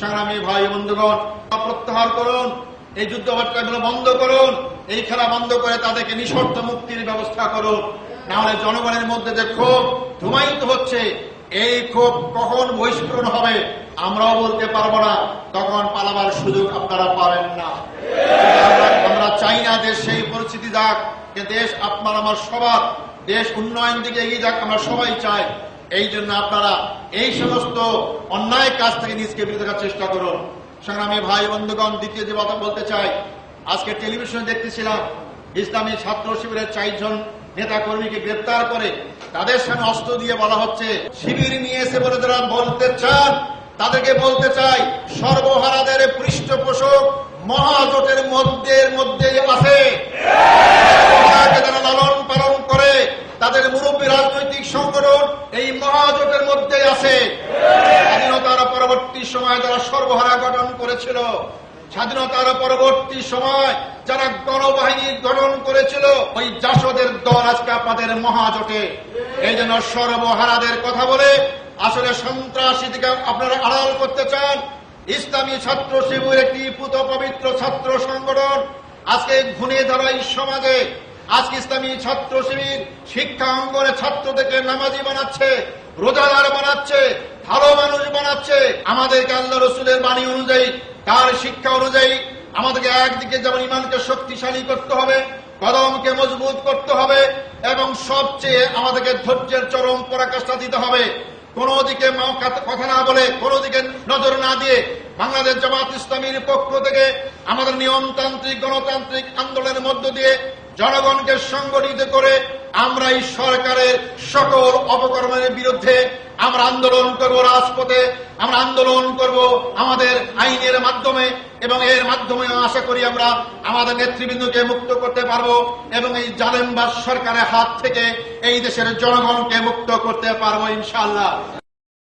সংগ্রামী ভাই বন্ধুগণ, প্রত্যাহার করুন, এই যুদ্ধ বার্তাগুলো বন্ধ করুন, এই খেলা বন্ধ করে তাদেরকে নিঃশর্ত মুক্তির ব্যবস্থা করুন। নাহলে জনগণের মধ্যে যে ক্ষোভ ধুমায়িত হচ্ছে, এই ক্ষোভ কখন বহিষ্করণ হবে, আমরাও বলতে পারব না। তখন পালাবার সুযোগ আপনারা পাবেন না। আমরা- চাই না দেশ সেই পরিস্থিতি যাক দেশ আপনার, আমার সবার, দেশ উন্নয়ন দিকে এগিয়ে যাক, আমরা সবাই চাই। এই জন্য আপনারা এই সমস্ত অন্যায় কাজ থেকে নিজকে বিরত রাখার চেষ্টা করুন। সংগ্রামী ভাই, বন্ধুগণ, দ্বিতীয় যে কথা বলতে চাই, আজকে টেলিভিশনে দেখতেছিলাম ইসলামী ছাত্র শিবিরের চারজন নেতা কর্মীকে গ্রেপ্তার করে তাদের সামনে অস্ত্র দিয়ে বলা হচ্ছে, শিবির নিয়ে এসে বলে যারা বলতে চান। তাদেরকে বলতে চাই, সর্বহারাদের পৃষ্ঠপোষক মহাজোটের মধ্যে মধ্যে আছে। যারা লালন তাদের মুরব্বী রাজনৈতিক সংগঠন এই মহাজোটের মধ্যে আছে। স্বাধীনতার পরবর্তী সময় যারা সর্বহারা গঠন করেছিল, স্বাধীনতার পরবর্তী সময় যারা গণবাহিনী গঠন করেছিল, ওই জাসদের দল আজকে আপনাদের মহাজোটে। এই জন্য সর্বহারাদের কথা বলে আসলে সন্ত্রাসী থেকে আপনারা আড়াল করতে চান। ইসলামী ছাত্র শিবির একটি পুত পবিত্র ছাত্র সংগঠন আজকে ঘুরে ধরা এই সমাজে আজকে ইসলামী ছাত্র শিবির শিক্ষা অঙ্গনে ছাত্রদেরকে নামাজি বানাচ্ছে, রোজাদার বানাচ্ছে, ভালো মানুষ বানাচ্ছে। আমাদেরকে আল্লাহ রসুলের বাণী অনুযায়ী, তার শিক্ষা অনুযায়ী আমাদেরকে একদিকে যেমন ইমানকে শক্তিশালী করতে হবে, কদমকে মজবুত করতে হবে, এবং সবচেয়ে আমাদেরকে ধৈর্যের চরম পরাকাষ্ঠা দিতে হবে। কোনো দিকে কথা না বলে, কোনো দিকে নজর না দিয়ে বাংলাদেশ জামাত ইসলামীর পক্ষ থেকে আমাদের নিয়মতান্ত্রিক, গণতান্ত্রিক আন্দোলনের মধ্য দিয়ে জনগণকে সংগঠিত করে আমরা এই সরকারের সকল অপকর্মের বিরুদ্ধে আমরা আন্দোলন করব রাজপথে, আমরা আন্দোলন করব আমাদের আইনের মাধ্যমে এবং এর মাধ্যমে আশা করি আমরা আমাদের নেতৃবৃন্দকে মুক্ত করতে পারব এবং এই জালেমবাজ সরকারের হাত থেকে এই দেশের জনগণকে মুক্ত করতে পারব ইনশাআল্লাহ।